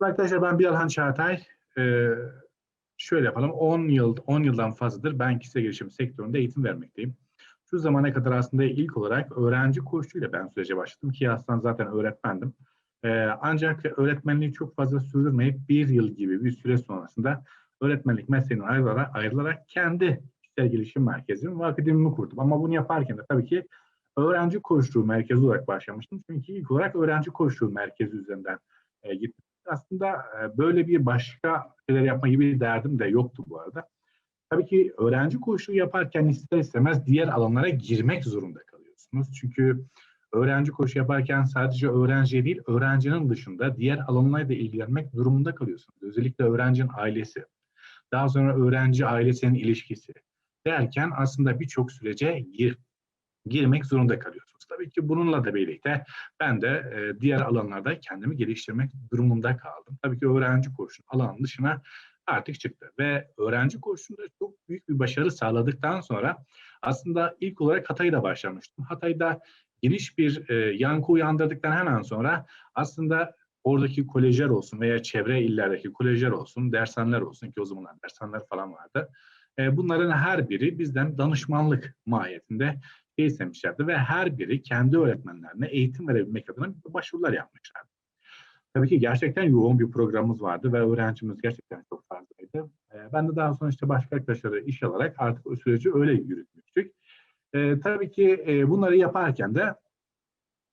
Arkadaşlar ben Bilalhan Çağatay. Ee, şöyle yapalım. 10 yıl, 10 yıldan fazladır ben kişisel gelişim sektöründe eğitim vermekteyim. Şu zamana kadar aslında ilk olarak öğrenci koşuyla ben sürece başladım ki aslında zaten öğretmendim. Ee, ancak öğretmenliği çok fazla sürdürmeyip bir yıl gibi bir süre sonrasında öğretmenlik mesleğinden ayrılarak, ayrılarak kendi kişisel gelişim merkezimi ve akademimi kurdum. Ama bunu yaparken de tabii ki öğrenci koştuğu merkezi olarak başlamıştım. Çünkü ilk olarak öğrenci koştuğu merkezi üzerinden e, gittim. Aslında e, böyle bir başka şeyler yapma gibi bir derdim de yoktu bu arada. Tabii ki öğrenci koşuğu yaparken ister istemez diğer alanlara girmek zorunda kalıyorsunuz. Çünkü öğrenci koşu yaparken sadece öğrenciye değil, öğrencinin dışında diğer alanlarla da ilgilenmek durumunda kalıyorsunuz. Özellikle öğrencinin ailesi, daha sonra öğrenci ailesinin ilişkisi derken aslında birçok sürece gir, girmek zorunda kalıyorsunuz. Tabii ki bununla da birlikte ben de e, diğer alanlarda kendimi geliştirmek durumunda kaldım. Tabii ki öğrenci koşusu alanın dışına artık çıktı ve öğrenci koşusunda çok büyük bir başarı sağladıktan sonra aslında ilk olarak Hatay'da başlamıştım. Hatay'da geniş bir e, yankı uyandırdıktan hemen sonra aslında oradaki kolejler olsun veya çevre illerdeki kolejler olsun, dershaneler olsun ki o zamanlar dershaneler falan vardı. E, bunların her biri bizden danışmanlık mahiyetinde istemişlerdi ve her biri kendi öğretmenlerine eğitim verebilmek adına başvurular yapmışlardı. Tabii ki gerçekten yoğun bir programımız vardı ve öğrencimiz gerçekten çok fazlaydı. Ee, ben de daha sonra işte başka arkadaşlara iş alarak artık o süreci öyle yürütmüştük. Ee, tabii ki e, bunları yaparken de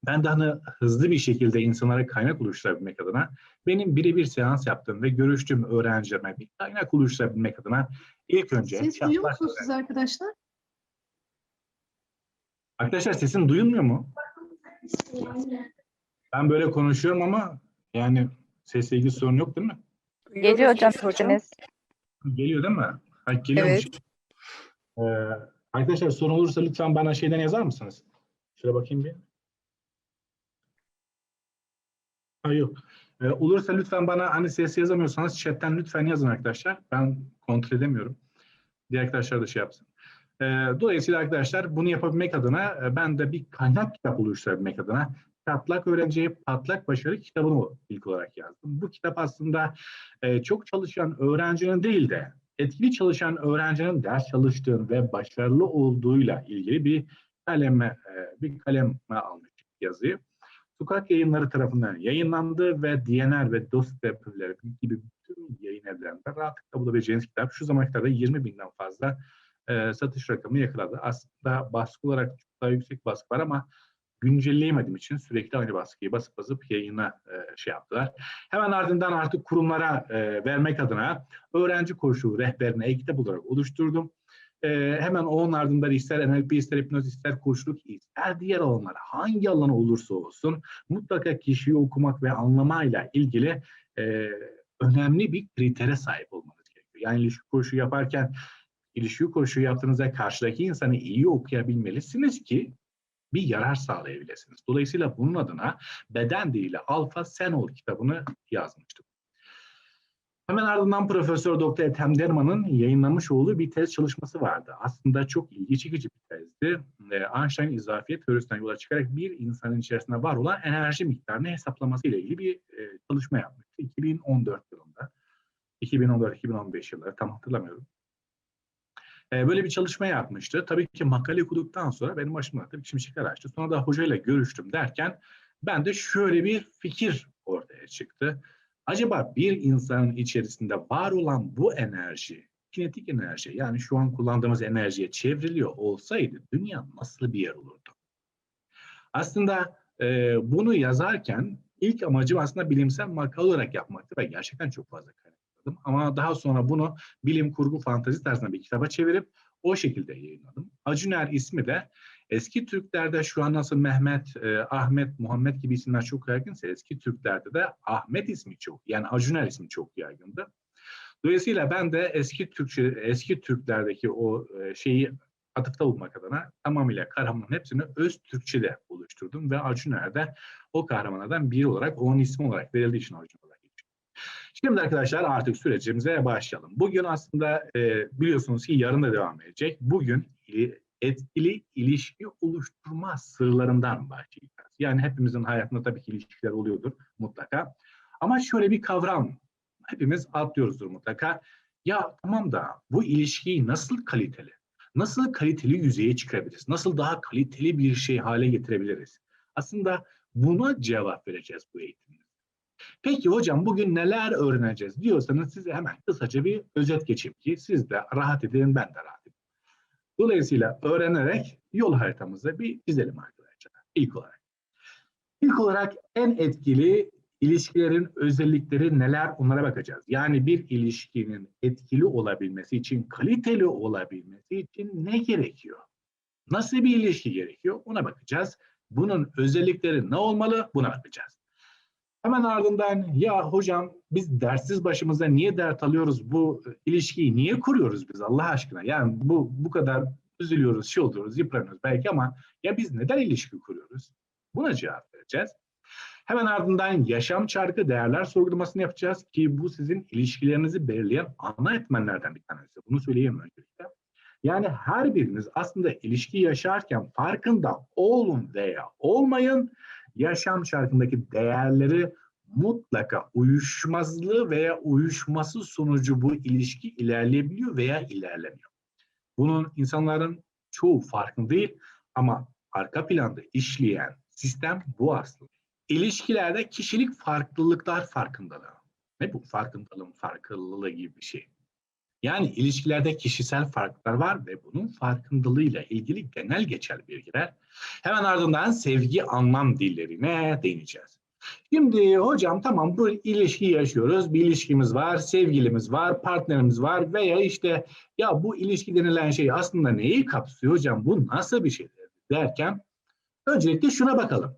ben de hani hızlı bir şekilde insanlara kaynak oluşturabilmek adına benim birebir seans yaptığım ve görüştüğüm öğrencilerime bir kaynak oluşturabilmek adına ilk önce... Siz duyuyor musunuz siz arkadaşlar? Arkadaşlar sesim duyulmuyor mu? Ben böyle konuşuyorum ama yani sesle ilgili sorun yok değil mi? Geliyor hocam sesiniz. Geliyor değil mi? Ha, geliyormuş. Ee, arkadaşlar sorun olursa lütfen bana şeyden yazar mısınız? Şöyle bakayım bir. Yok. Ee, olursa lütfen bana hani ses yazamıyorsanız chatten lütfen yazın arkadaşlar. Ben kontrol edemiyorum. Diğer arkadaşlar da şey yapsın. Ee, dolayısıyla arkadaşlar bunu yapabilmek adına e, ben de bir kaynak kitap oluşturabilmek adına Patlak Öğrenciye Patlak Başarı kitabını ilk olarak yazdım. Bu kitap aslında e, çok çalışan öğrencinin değil de etkili çalışan öğrencinin ders çalıştığı ve başarılı olduğuyla ilgili bir kaleme e, bir kaleme almış yazıyı. Sokak yayınları tarafından yayınlandı ve DNR ve Dost Web gibi bütün yayın evlerinde rahatlıkla bulabileceğiniz kitap. Şu zamana kadar da 20 binden fazla e, satış rakamını yakaladı. Aslında baskı olarak çok daha yüksek baskı var ama güncelleyemediğim için sürekli aynı baskıyı basıp basıp yayına e, şey yaptılar. Hemen ardından artık kurumlara e, vermek adına öğrenci koşu rehberini e-kitap olarak oluşturdum. E, hemen onun ardından ister NLP, ister hipnoz, ister koçluk, ister diğer alanlar hangi alan olursa olsun mutlaka kişiyi okumak ve anlamayla ilgili e, önemli bir kritere sahip olmanız gerekiyor. Yani ilişki koşu yaparken ilişki koşu yaptığınızda karşıdaki insanı iyi okuyabilmelisiniz ki bir yarar sağlayabilirsiniz. Dolayısıyla bunun adına Beden Dili Alfa Sen Ol kitabını yazmıştım. Hemen ardından Profesör Doktor Ethem Derman'ın yayınlamış olduğu bir tez çalışması vardı. Aslında çok ilgi çekici bir tezdi. Ee, Einstein izafiyet teorisinden yola çıkarak bir insanın içerisinde var olan enerji miktarını hesaplaması ile ilgili bir e, çalışma yapmıştı. 2014 yılında. 2014-2015 yılları tam hatırlamıyorum. Ee, böyle bir çalışma yapmıştı. Tabii ki makale okuduktan sonra benim başıma tabii şimşekler açtı. Sonra da hocayla görüştüm derken ben de şöyle bir fikir ortaya çıktı. Acaba bir insanın içerisinde var olan bu enerji, kinetik enerji yani şu an kullandığımız enerjiye çevriliyor olsaydı dünya nasıl bir yer olurdu? Aslında e, bunu yazarken ilk amacım aslında bilimsel makale olarak yapmaktı ve gerçekten çok fazla kaynak yazdım. Ama daha sonra bunu bilim kurgu fantazi tarzında bir kitaba çevirip o şekilde yayınladım. Acuner ismi de eski Türklerde şu an nasıl Mehmet, e, Ahmet, Muhammed gibi isimler çok yaygınsa eski Türklerde de Ahmet ismi çok yani Acuner ismi çok yaygındı. Dolayısıyla ben de eski Türkçe, eski Türklerdeki o e, şeyi atıfta bulmak adına tamamıyla kahramanın hepsini öz Türkçe'de oluşturdum ve Acuner'de o kahramanlardan biri olarak onun ismi olarak verildiği için Acuner olarak geçiyor. Şimdi arkadaşlar artık sürecimize başlayalım. Bugün aslında e, biliyorsunuz ki yarın da devam edecek. Bugün e, etkili ilişki oluşturma sırlarından başlayacağız. Yani hepimizin hayatında tabii ki ilişkiler oluyordur mutlaka. Ama şöyle bir kavram hepimiz atlıyoruzdur mutlaka. Ya tamam da bu ilişkiyi nasıl kaliteli, nasıl kaliteli yüzeye çıkarabiliriz? Nasıl daha kaliteli bir şey hale getirebiliriz? Aslında buna cevap vereceğiz bu eğitimde. Peki hocam bugün neler öğreneceğiz diyorsanız size hemen kısaca bir özet geçeyim ki siz de rahat edin ben de rahat. Dolayısıyla öğrenerek yol haritamızı bir çizelim arkadaşlar ilk olarak. İlk olarak en etkili ilişkilerin özellikleri neler onlara bakacağız. Yani bir ilişkinin etkili olabilmesi için, kaliteli olabilmesi için ne gerekiyor? Nasıl bir ilişki gerekiyor? Ona bakacağız. Bunun özellikleri ne olmalı? Buna bakacağız. Hemen ardından ya hocam biz dersiz başımıza niye dert alıyoruz? Bu ilişkiyi niye kuruyoruz biz Allah aşkına? Yani bu bu kadar üzülüyoruz, şey oluyoruz, yıpranıyoruz belki ama ya biz neden ilişki kuruyoruz? Buna cevap vereceğiz. Hemen ardından yaşam çarkı değerler sorgulamasını yapacağız ki bu sizin ilişkilerinizi belirleyen ana etmenlerden bir tanesi. Bunu söyleyeyim öncelikle. Yani her biriniz aslında ilişki yaşarken farkında olun veya olmayın yaşam çarkındaki değerleri mutlaka uyuşmazlığı veya uyuşması sonucu bu ilişki ilerleyebiliyor veya ilerlemiyor. Bunun insanların çoğu farkında değil ama arka planda işleyen sistem bu aslında. İlişkilerde kişilik farklılıklar farkındalığı. Ne bu farkındalığın farklılığı gibi bir şey. Yani ilişkilerde kişisel farklar var ve bunun farkındalığıyla ilgili genel geçer bilgiler. Hemen ardından sevgi anlam dillerine değineceğiz. Şimdi hocam tamam bu ilişkiyi yaşıyoruz. Bir ilişkimiz var, sevgilimiz var, partnerimiz var veya işte ya bu ilişki denilen şey aslında neyi kapsıyor hocam? Bu nasıl bir şey derken öncelikle şuna bakalım.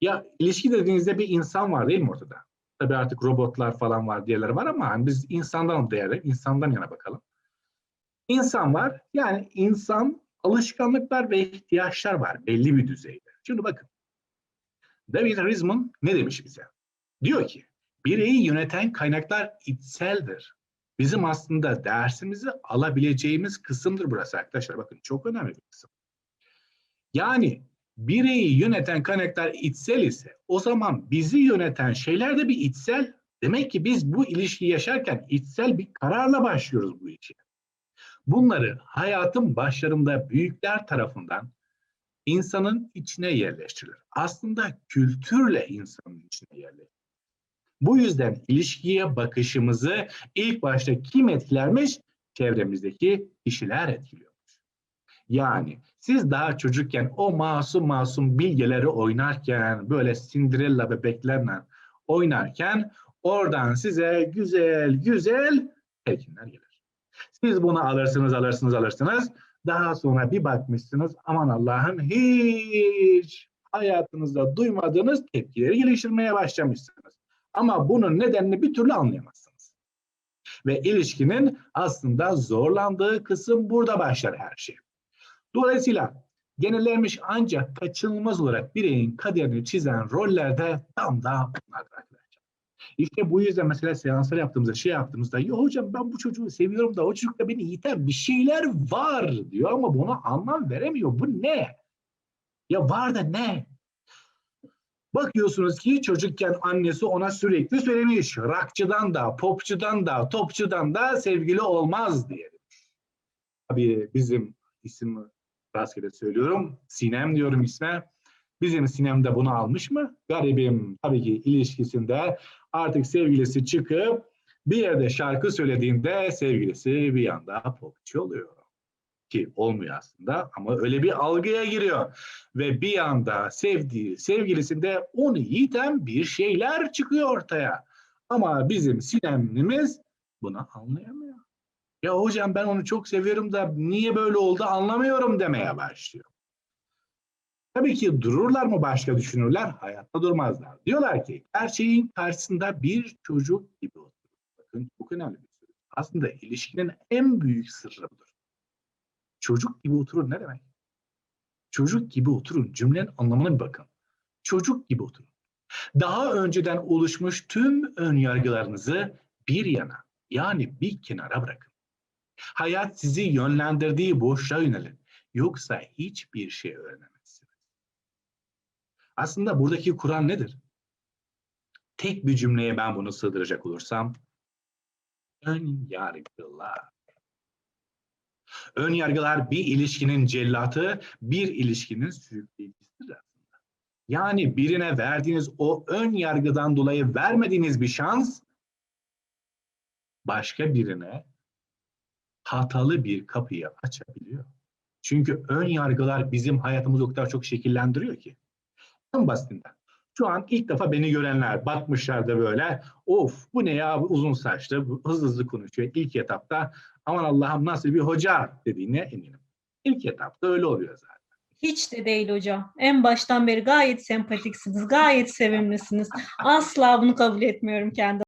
Ya ilişki dediğinizde bir insan var değil mi ortada? Tabii artık robotlar falan var, diğerleri var ama hani biz insandan değerli, insandan yana bakalım. İnsan var, yani insan alışkanlıklar ve ihtiyaçlar var belli bir düzeyde. Şimdi bakın, David Rizman ne demiş bize? Diyor ki, bireyi yöneten kaynaklar içseldir. Bizim aslında dersimizi alabileceğimiz kısımdır burası arkadaşlar. Bakın çok önemli bir kısım. Yani bireyi yöneten kaynaklar içsel ise o zaman bizi yöneten şeyler de bir içsel. Demek ki biz bu ilişkiyi yaşarken içsel bir kararla başlıyoruz bu işe. Bunları hayatın başlarında büyükler tarafından insanın içine yerleştirilir. Aslında kültürle insanın içine yerleştirilir. Bu yüzden ilişkiye bakışımızı ilk başta kim etkilermiş? Çevremizdeki kişiler etkiliyor. Yani siz daha çocukken o masum masum bilgeleri oynarken böyle Cinderella bebeklerle oynarken oradan size güzel güzel telkinler gelir. Siz bunu alırsınız alırsınız alırsınız. Daha sonra bir bakmışsınız aman Allah'ım hiç hayatınızda duymadığınız tepkileri geliştirmeye başlamışsınız. Ama bunun nedenini bir türlü anlayamazsınız. Ve ilişkinin aslında zorlandığı kısım burada başlar her şey. Dolayısıyla genellenmiş ancak kaçınılmaz olarak bireyin kaderini çizen rollerde tam da bunlardır arkadaşlar. İşte bu yüzden mesela seanslar yaptığımızda şey yaptığımızda ya hocam ben bu çocuğu seviyorum da o çocukta beni yiten bir şeyler var diyor ama buna anlam veremiyor. Bu ne? Ya var da ne? Bakıyorsunuz ki çocukken annesi ona sürekli söylemiş. Rakçıdan da, popçudan da, topçudan da sevgili olmaz diye. Tabii bizim isim rastgele söylüyorum. Sinem diyorum isme. Bizim Sinem de bunu almış mı? Garibim tabii ki ilişkisinde artık sevgilisi çıkıp bir yerde şarkı söylediğinde sevgilisi bir anda popçu oluyor. Ki olmuyor aslında ama öyle bir algıya giriyor. Ve bir anda sevdiği sevgilisinde onu yiten bir şeyler çıkıyor ortaya. Ama bizim Sinem'imiz bunu anlayamıyor. Ya hocam ben onu çok seviyorum da niye böyle oldu anlamıyorum demeye başlıyor. Tabii ki dururlar mı başka düşünürler? Hayatta durmazlar. Diyorlar ki her şeyin karşısında bir çocuk gibi oturur. Bakın çok önemli bir soru. Aslında ilişkinin en büyük sırrı budur. Çocuk gibi oturun ne demek? Çocuk gibi oturun. Cümlenin anlamına bir bakın. Çocuk gibi oturun. Daha önceden oluşmuş tüm ön yargılarınızı bir yana yani bir kenara bırakın. Hayat sizi yönlendirdiği boşluğa yönelin. Yoksa hiçbir şey öğrenemezsiniz. Aslında buradaki Kur'an nedir? tek bir cümleye ben bunu sığdıracak olursam ön yargılar. Ön yargılar bir ilişkinin cellatı, bir ilişkinin sürükleyicisidir aslında. Yani birine verdiğiniz o ön yargıdan dolayı vermediğiniz bir şans başka birine hatalı bir kapıyı açabiliyor. Çünkü ön yargılar bizim hayatımızı o kadar çok şekillendiriyor ki. En basitinden. Şu an ilk defa beni görenler bakmışlar da böyle of bu ne ya uzun saçlı hızlı hızlı konuşuyor ilk etapta aman Allah'ım nasıl bir hoca dediğine eminim. İlk etapta öyle oluyor zaten. Hiç de değil hocam. En baştan beri gayet sempatiksiniz, gayet sevimlisiniz. Asla bunu kabul etmiyorum kendi